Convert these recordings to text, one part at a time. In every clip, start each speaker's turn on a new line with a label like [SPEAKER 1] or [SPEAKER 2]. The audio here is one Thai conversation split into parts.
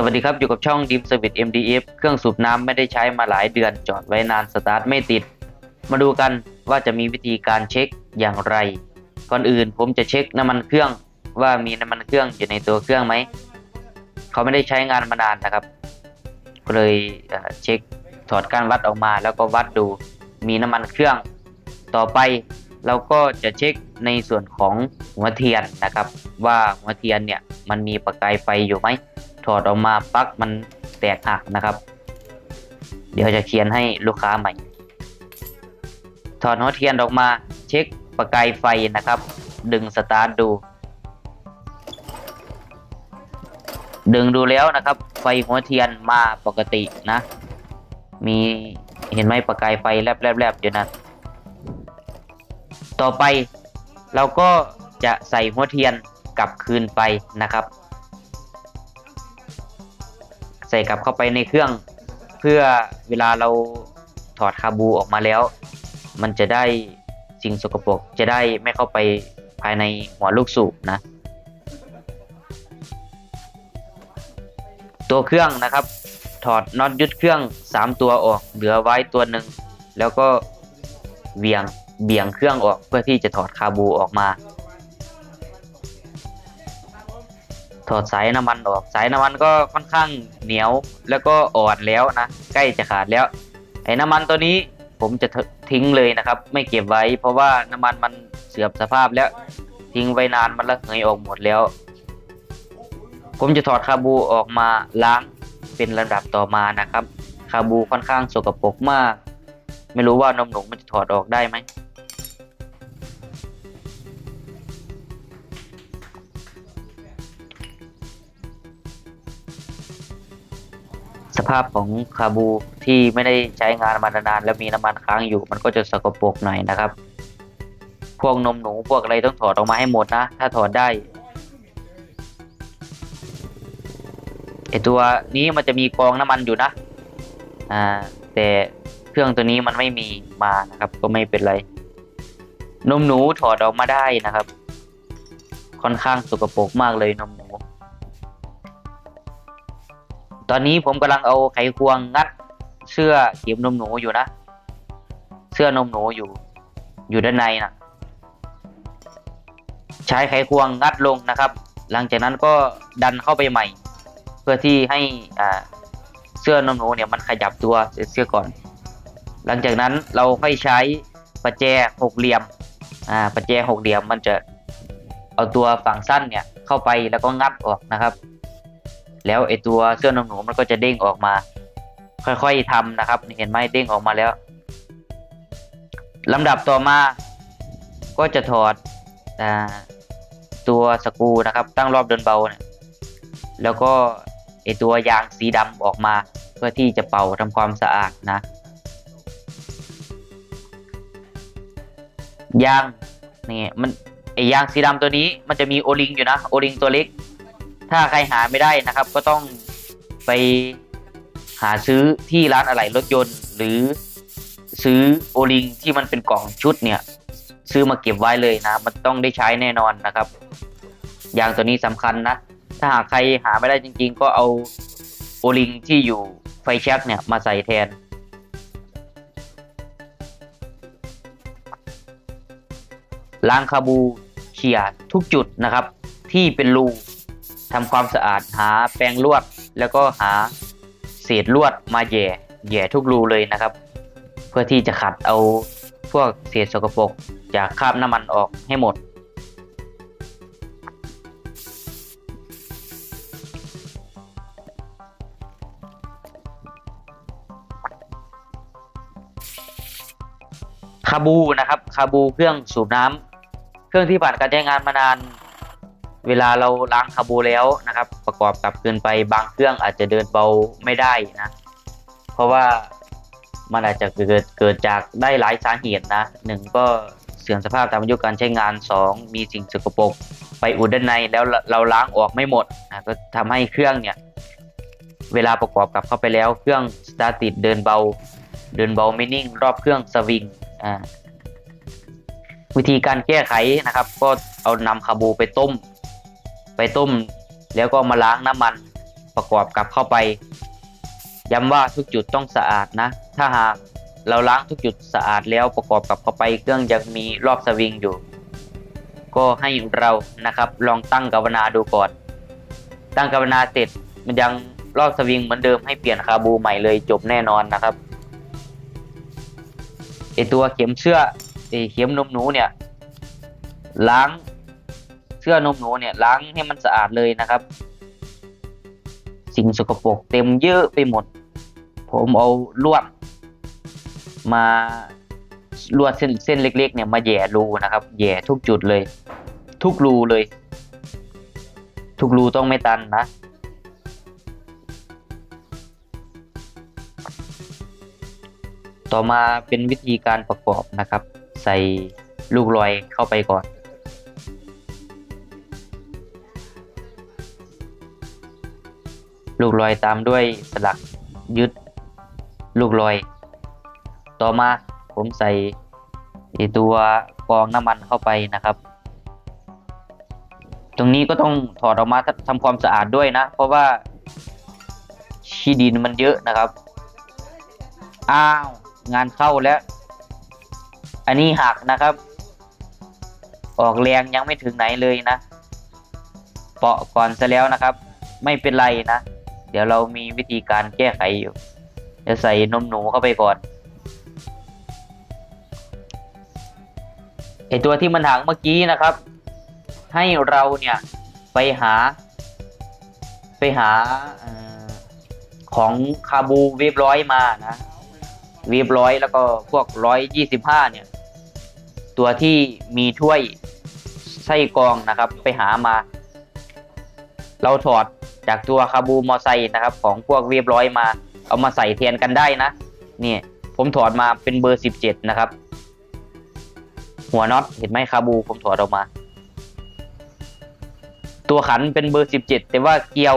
[SPEAKER 1] สวัสดีครับ อยู่กับช่องดิมสวิต MDF เครื่องสูบน้ำไม่ได้ใช้มาหลายเดือนจอดไว้นานสตาร์ทไม่ติด มาดูกันว่าจะมีวิธีการเช็คอย่างไร ก่อนอื่นผมจะเช็คน้ำมันเครื่องว่ามีน้ำมันเครื่องอยู่ในตัวเครื่องไหม เขาไม่ได้ใช้งานมานานนะครับ ก็เลยเช็คถอดกานวัดออกมาแล้วก็วัดดูมีน้ำมันเครื่อง ต่อไปเราก็จะเช็คในส่วนของหัวเทียนนะครับ ว่าหัวเทียนเนี่ยมันมีประกายไฟอยู่ไหม ถอดออกมาปลั๊กมันแตกหักนะครับ เดี๋ยวจะเขียนให้ลูกค้าใหม่ ถอดหัวเทียนออกมา เช็คประกายไฟนะครับ ดึงสตาร์ทดู ดึงดูแล้วนะครับ ไฟหัวเทียนมาปกตินะ มีเห็นไหมประกายไฟแลบๆๆอยู่นะต่อไปเราก็จะใส่หัวเทียนกลับคืนไปนะครับ ใส่กลับเข้าไปในเครื่อง เพื่อเวลาเราถอดคาบูออกมาแล้ว มันจะได้สิ่งสกปรกจะได้ไม่เข้าไปภายในหัวลูกสูบนะ ตัวเครื่องนะครับ ถอดน็อตยึดเครื่อง 3 ตัวออก เหลือไว้ตัวหนึ่งแล้วก็เวียงเบี่ยงเครื่องออกเพื่อที่จะถอดคาบูออกมา ถอดสายน้ำมันออก สายน้ำมันก็ค่อนข้างเหนียวแล้วก็อ่อนแล้วนะ ใกล้จะขาดแล้ว ไอ้น้ำมันตัวนี้ผมจะทิ้งเลยนะครับ ไม่เก็บไว้ เพราะว่าน้ำมันมันเสื่อมสภาพแล้ว ทิ้งไว้นานมันระเหยออกหมดแล้ว ผมจะถอดคาบูออกมาล้างเป็นลำดับต่อมานะครับ คาบูค่อนข้างสกปรกมาก ไม่รู้ว่านมหนูมันจะถอดออกได้ไหม ภาพของคาบูที่ไม่ได้ใช้งานมานานๆแล้วมีน้ำมันค้างอยู่ มันก็จะสกปรกหน่อยนะครับ พวกนมหนูพวกอะไรต้องถอดออกมาให้หมดนะ ถ้าถอดได้ไอตัวนี้มันจะมีกองน้ำมันอยู่นะ อ่า แต่เครื่องตัวนี้มันไม่มีมานะครับ ก็ไม่เป็นไร นมหนูถอดออกมาได้นะครับ ค่อนข้างสกปรกมากเลยนมหนู ตอนนี้ผมกำลังเอาไขควงงัดเสื้อเข็มนมหนูอยู่นะ เสื้อนมหนูอยู่ อยู่ด้านในนะใช้ไขควงงัดลงนะครับ หลังจากนั้นก็ดันเข้าไปใหม่ เพื่อที่ให้อ่าเสื้อนมหนูเนี่ยมันขยับตัวเสื้อก่อน หลังจากนั้นเราค่อยใช้ประแจหกเหลี่ยมอ่าประแจหกเหลี่ยมมันจะเอาตัวฝั่งสั้นเนี่ยเข้าไปแล้วก็งัดออกนะครับ แล้วไอตัวเสื้อนมหนูมันก็จะเด้งออกมา ค่อยๆทำนะครับเห็นไหมเด้งออกมาแล้วลำดับต่อมา ก็จะถอดอตัวสกูนะครับ ตั้งรอบเดินเบาเนี่ยแล้วก็ไอตัวยางสีดำออกมา เพื่อที่จะเป่าทำความสะอาดนะ ยางนี่มันไอยางสีดำตัวนี้มันจะมีโอลิงอยู่นะ โอลิงตัวเล็ก ถ้าใครหาไม่ได้นะครับ ก็ต้องไปหาซื้อที่ร้านอะไหล่รถยนต์ หรือซื้อโอลิงที่มันเป็นกล่องชุดเนี่ย ซื้อมาเก็บไว้เลยนะ มันต้องได้ใช้แน่นอนนะครับ ยางตัวนี้สำคัญนะ ถ้าหากใครหาไม่ได้จริง ๆ ก็เอาโอลิงที่อยู่ไฟแช็กเนี่ยมาใส่แทนล้างคาบูเขี่ยทุกจุดนะครับ ที่เป็นรู ทำความสะอาดหาแปรงลวด แล้วก็หาเศษลวดมาแย่แย่ทุกรูเลยนะครับ เพื่อที่จะขัดเอาพวกเศษสกปรกจากคราบน้ำมันออกให้หมด คาบูนะครับคาบูเครื่องสูบน้ำเครื่องที่ผ่านการใช้งานมานาน เวลาเราล้างคาบูแล้วนะครับ ประกอบกับเกินไปบางเครื่องอาจจะเดินเบาไม่ได้นะ เพราะว่ามันอาจจะเกิดเกิดจากได้หลายสาเหตุนะหนึ่งก็เสื่อมสภาพตามอายุการใช้งานสองมีสิ่งสกปรกไปอุดด้านในแล้วเราล้างออกไม่หมดนะก็ทำให้เครื่องเนี่ย เวลาประกอบกับเข้าไปแล้วเครื่องสตาร์ติดเดินเบา เดินเบาไม่นิ่ง รอบเครื่องสวิงอ่าวิธีการแก้ไขนะครับ ก็เอานำคาบูไปต้ม ไปต้ม แล้วก็มาล้างน้ำมันประกอบกับเข้าไป ย้ำว่าทุกจุดต้องสะอาดนะ ถ้าหากเราล้างทุกจุดสะอาดแล้วประกอบกับเข้าไปเครื่องยังมีรอบสวิงอยู่ ก็ให้เรานะครับลองตั้งกาวนาดูก่อน ตั้งกาวนาเสร็จมันยังรอบสวิงเหมือนเดิมให้เปลี่ยนคาบูใหม่เลยจบแน่นอนนะครับไอตัวเข็มเสื้อไอเข็มนมหนูเนี่ย ล้าง เสื้อนมหนูเนี่ยล้างให้มันสะอาดเลยนะครับ สิ่งสกปรกเต็มเยอะไปหมด ผมเอาลวดมาลวดเส้นเส้นเล็ก ๆ เนี่ยมาแย่รูนะครับ แย่ทุกจุดเลย ทุกรูเลย ทุกรูต้องไม่ตันนะต่อมาเป็นวิธีการประกอบนะครับ ใส่ลูกลอยเข้าไปก่อน ลูกลอยตามด้วยสลักยึดลูกลอย ต่อมาผมใส่ตัวกองน้ำมันเข้าไปนะครับ ตรงนี้ก็ต้องถอดออกมาทำความสะอาดด้วยนะ เพราะว่าขี้ดินมันเยอะนะครับ อ้าว งานเข้าแล้ว อันนี้หักนะครับ ออกแรงยังไม่ถึงไหนเลยนะ เปาะก่อนซะแล้วนะครับ ไม่เป็นไรนะ เดี๋ยวเรามีวิธีการแก้ไขอยู่ จะใส่นมหนูเข้าไปก่อนไอตัวที่มันหักเมื่อกี้นะครับ ให้เราเนี่ยไปหา ไปหาอของคาบูเวฟร้อยมานะเวฟร้อยแล้วก็พวกร้อยยี่สิบห้าเนี่ย ตัวที่มีถ้วยไส้กองนะครับ ไปหามา เราถอด จากตัวคาบูมอไซค์นะครับ ของพวกเวฟร้อยมา เอามาใส่เทียนกันได้นะนี่ผมถอดมาเป็นเบอร์สิบเจ็ดนะครับ หัวน็อตเห็นไหมคาบูผมถอดออกมา ตัวขันเป็นเบอร์สิบเจ็ดแต่ว่าเกลียว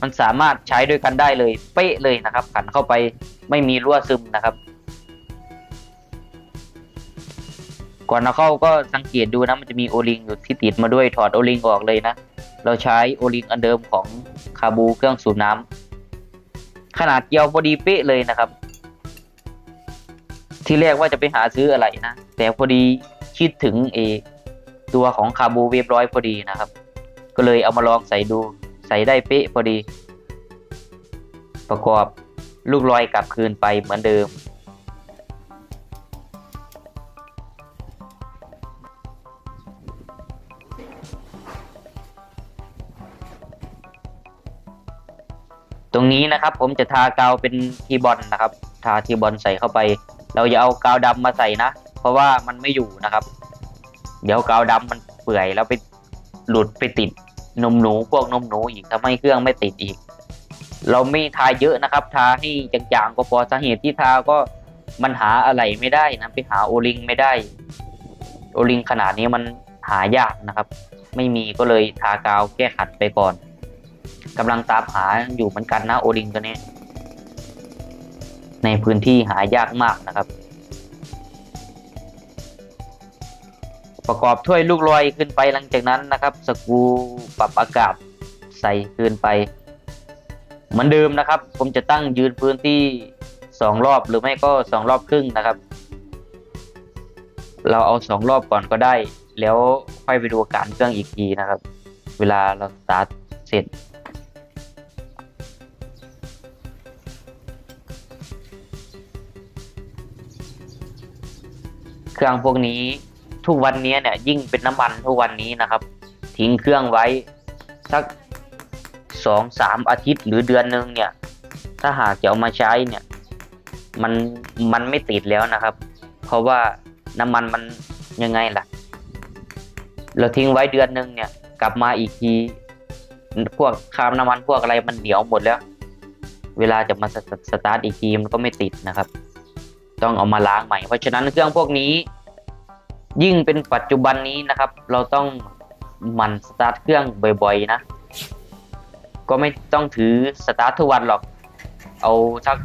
[SPEAKER 1] มันสามารถใช้ด้วยกันได้เลย เป๊ะเลยนะครับ ขันเข้าไปไม่มีรั่วซึมนะครับ ก่อนเราเข้าก็สังเกตดูนะมันจะมีโอลิงอยู่ที่ติดมาด้วยถอดโอลิงออกเลยนะ เราใช้โอลิงอันเดิมของคาบูเครื่องสูบน้ำขนาดเกลียวพอดีเป๊ะเลยนะครับ ที่แรกว่าจะไปหาซื้ออะไรนะ แต่พอดีคิดถึงเอตัวของคาบูเวฟร้อยพอดีนะครับ ก็เลยเอามาลองใส่ดูใส่ได้เป๊ะพอดี ประกอบลูกลอยกลับคืนไปเหมือนเดิม นี้นะครับ ผมจะทากาวเป็นทีบอลนะครับ ทาทีบอลใส่เข้าไป เราอย่าเอากาวดำมาใส่นะ เพราะว่ามันไม่อยู่นะครับ เดี๋ยวกาวดำมันเปื่อยแล้วไปหลุดไปติดนมหนูพวกนมหนูอีกทำให้เครื่องไม่ติดอีก เราไม่ทาเยอะนะครับ ทาให้จางๆก็พอสาเหตุที่ทาก็มันหาอะไรไม่ได้นะไปหาโอลิงไม่ได้ โอลิงขนาดนี้มันหายากนะครับ ไม่มีก็เลยทากาวแก้ขัดไปก่อน กำลังตามหาอยู่เหมือนกันนะโอลิงตัวนี้ ในพื้นที่หายากมากนะครับ ประกอบถ้วยลูกลอยขึ้นไปหลังจากนั้นนะครับ สกูปรับอากาศใส่ขึ้นไป เหมือนเดิมนะครับ ผมจะตั้งยืนพื้นที่สองรอบหรือไม่ก็สองรอบครึ่งนะครับ เราเอาสองรอบก่อนก็ได้ แล้วค่อยไปดูอาการเครื่องอีกทีนะครับ เวลาเราสตาร์ทเสร็จ เครื่องพวกนี้ทุกวันนี้เนี่ยยิ่งเป็นน้ำมันทุกวันนี้นะครับ ทิ้งเครื่องไว้สักสองสามอาทิตย์หรือเดือนหนึ่งเนี่ย ถ้าหากจะเอามาใช้เนี่ย มันมันไม่ติดแล้วนะครับ เพราะว่าน้ำมันมันยังไงล่ะ เราทิ้งไว้เดือนหนึ่งเนี่ย กลับมาอีกทีพวกคาบน้ำมันพวกอะไรมันเหนียวหมดแล้ว เวลาจะมาสตสตาร์ทอีกทีมันก็ไม่ติดนะครับ ต้องเอามาล้างใหม่ เพราะฉะนั้นเครื่องพวกนี้ ยิ่งเป็นปัจจุบันนี้นะครับ เราต้องมันสตาร์ทเครื่องบ่อยๆนะ ก็ไม่ต้องถือสตาร์ททุกวันหรอก เอาสัก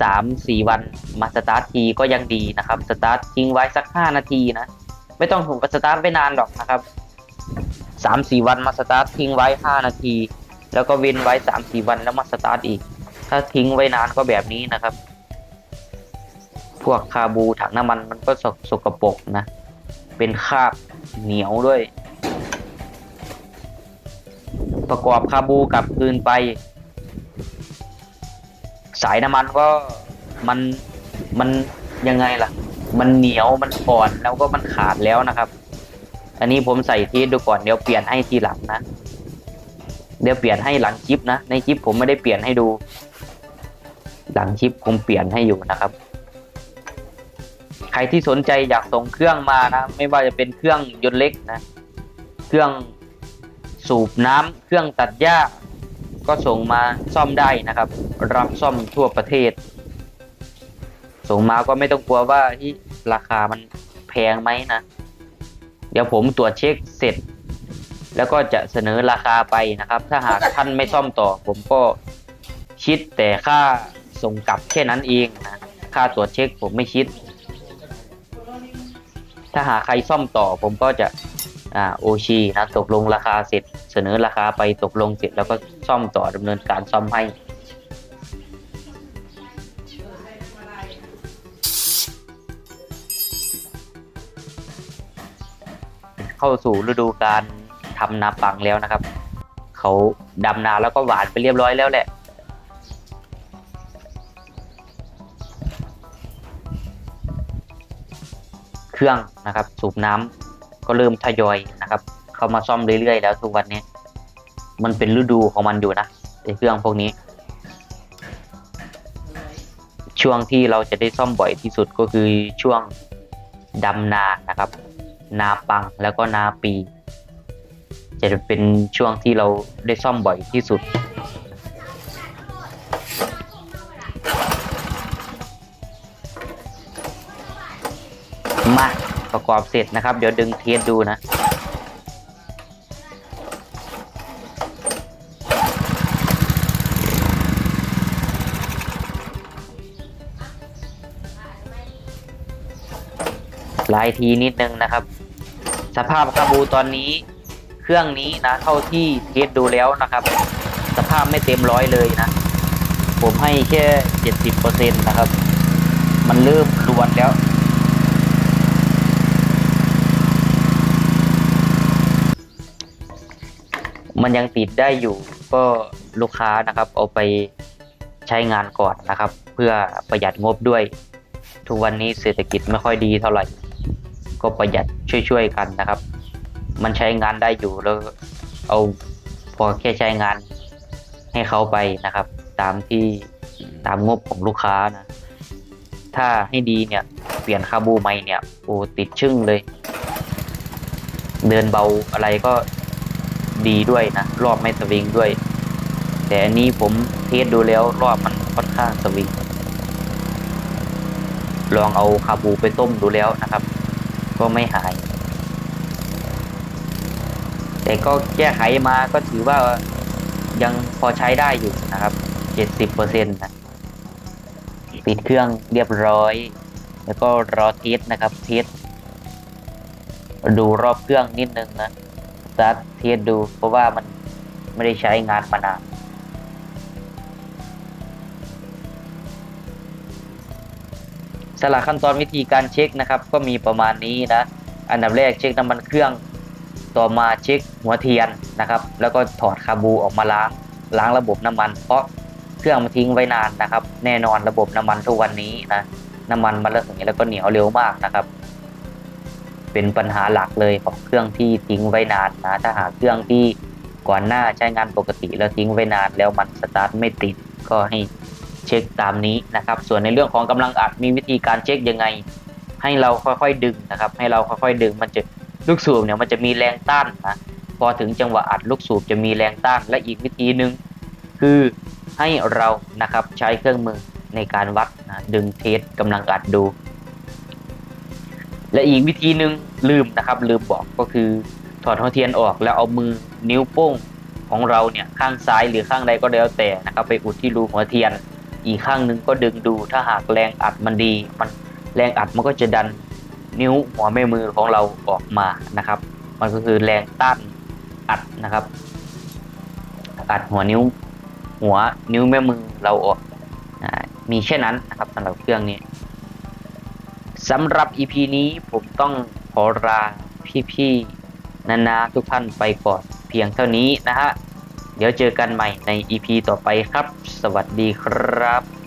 [SPEAKER 1] สามสี่วันมาสตาร์ททีก็ยังดีนะครับ สตาร์ททิ้งไว้สักห้านาทีนะ ไม่ต้องถูกสตาร์ทไว้นานหรอกนะครับสามสี่วันมาสตาร์ททิ้งไว้ห้านาที แล้วก็เว้นไว้สามสี่วันแล้วมาสตาร์ทอีก ถ้าทิ้งไว้นานก็แบบนี้นะครับ พวกคาบูถังน้ำมันมันก็สกสกปรกนะ เป็นคราบเหนียวด้วย ประกอบคาบูกลับคืนไป สายน้ำมันก็มันมันยังไงล่ะ มันเหนียวมันอ่อนแล้วก็มันขาดแล้วนะครับ อันนี้ผมใส่ทีดูก่อนเดี๋ยวเปลี่ยนให้ทีหลังนะ เดี๋ยวเปลี่ยนให้หลังคลิปนะ ในคลิปผมไม่ได้เปลี่ยนให้ดู หลังคลิปผมเปลี่ยนให้อยู่นะครับ รที่สนใจอยากส่งเครื่องมานะ ไม่ว่าจะเป็นเครื่องยนต์เล็กนะ เครื่องสูบน้ำเครื่องตัดหญ้า ก็ส่งมาซ่อมได้นะครับ รับซ่อมทั่วประเทศ ส่งมาก็ไม่ต้องกลัวว่าที่ราคามันแพงไหมนะ เดี๋ยวผมตรวจเช็คเสร็จ แล้วก็จะเสนอราคาไปนะครับ ถ้าหากท่านไม่ซ่อมต่อ ผมก็คิดแต่ค่าส่งกลับแค่นั้นเองนะค่าตรวจเช็คผมไม่คิด ถ้าหาใครซ่อมต่อผมก็จะอ่าโอชีนะตกลงราคาเสร็จ เสนอราคาไปตกลงเสร็จแล้วก็ซ่อมต่อดำเนินการซ่อมให้เข้าสู่ฤดูการทำนาปังแล้วนะครับ เขาดำนาแล้วก็หวานไปเรียบร้อยแล้วแหละ เครื่องนะครับ สูบน้ำก็เริ่มทยอยนะครับ เข้ามาซ่อมเรื่อยๆ แล้วทุกวันนี้ มันเป็นฤดูของมันอยู่นะไอ้เครื่องพวกนี้ ช่วงที่เราจะได้ซ่อมบ่อยที่สุดก็คือช่วงดำนานะครับ นาปังแล้วก็นาปี จะเป็นช่วงที่เราได้ซ่อมบ่อยที่สุด ประกอบเสร็จนะครับ เดี๋ยวดึงเทสดูนะหลายทีนิดนึงนะครับ สภาพคาบูตอนนี้เครื่องนี้นะ เท่าที่เทสดูแล้วนะครับ สภาพไม่เต็มร้อยเลยนะ ผมให้แค่เจ็ดสิบเปอร์เซ็นต์นะครับ มันเริ่มรวนแล้ว มันยังติดได้อยู่ ก็ลูกค้านะครับเอาไปใช้งานก่อนนะครับ เพื่อประหยัดงบด้วย ทุกวันนี้เศรษฐกิจไม่ค่อยดีเท่าไหร่ ก็ประหยัดช่วยๆกันนะครับ มันใช้งานได้อยู่แล้วเอาพอแค่ใช้งานให้เขาไปนะครับ ตามที่ตามงบของลูกค้านะ ถ้าให้ดีเนี่ย เปลี่ยนคาบูใหม่เนี่ยโอ้ติดชึ่งเลย เดินเบาอะไรก็ ดีด้วยนะ รอบไม่สวิงด้วย แต่อันนี้ผมเทสดูแล้วรอบมันค่อนข้างสวิง ลองเอาคาบูไปต้มดูแล้วนะครับ ก็ไม่หาย แต่ก็แก้ไขมาก็ถือว่ายังพอใช้ได้อยู่นะครับเจ็ดสิบเปอร์เซ็นต์นะปิดเครื่องเรียบร้อย แล้วก็รอเทสนะครับเทสดูรอบเครื่องนิดนึงนะ ตาร์ทเทสดู เพราะว่ามันไม่ได้ใช้งานมานานสลักขั้นตอนวิธีการเช็คนะครับ ก็มีประมาณนี้นะ อันดับแรกเช็คน้ำมันเครื่องต่อมาเช็คหัวเทียนนะครับ แล้วก็ถอดคาบูออกมาล้างล้างระบบน้ำมัน เพราะเครื่องมันทิ้งไว้นานนะครับ แน่นอนระบบน้ำมันทุกวันนี้นะน้ำมันมันระเหยแล้วก็เหนียวเร็วมากนะครับ เป็นปัญหาหลักเลยของเครื่องที่ทิ้งไว้นานนะถ้าหากเครื่องที่ก่อนหน้าใช้งานปกติแล้วทิ้งไว้นาน แล้วมันสตาร์ทไม่ติดก็ให้เช็คตามนี้นะครับ ส่วนในเรื่องของกำลังอัดมีวิธีการเช็คยังไง ให้เราค่อยๆดึงนะครับ ให้เราค่อยๆดึงมันจะลูกสูบเนี่ยมันจะมีแรงต้านนะพอถึงจังหวะอัดลูกสูบจะมีแรงต้านและอีกวิธีหนึ่งคือให้เรานะครับใช้เครื่องมือในการวัดนะดึงเทสกำลังอัดดู และอีกวิธีหนึ่งลืมนะครับ ลืมบอกก็คือถอดหัวเทียนออกแล้วเอามือนิ้วโป้งของเราเนี่ยข้างซ้ายหรือข้างใดก็แล้วแต่นะครับ ไปอุดที่รูหัวเทียน อีกข้างหนึ่งก็ดึงดูถ้าหากแรงอัดมันดี มันแรงอัดมันก็จะดันนิ้วหัวแม่มือของเราออกมานะครับ มันก็คือแรงต้านอัดนะครับ อัดหัวนิ้วหัวนิ้วแม่มือเราออกมีแค่นั้นนะครับสำหรับเครื่องนี้ สำหรับ EP นี้ผมต้องขอลาพี่ๆนานาทุกท่านไปก่อนเพียงเท่านี้นะฮะ เดี๋ยวเจอกันใหม่ใน EP ต่อไปครับ สวัสดีครับ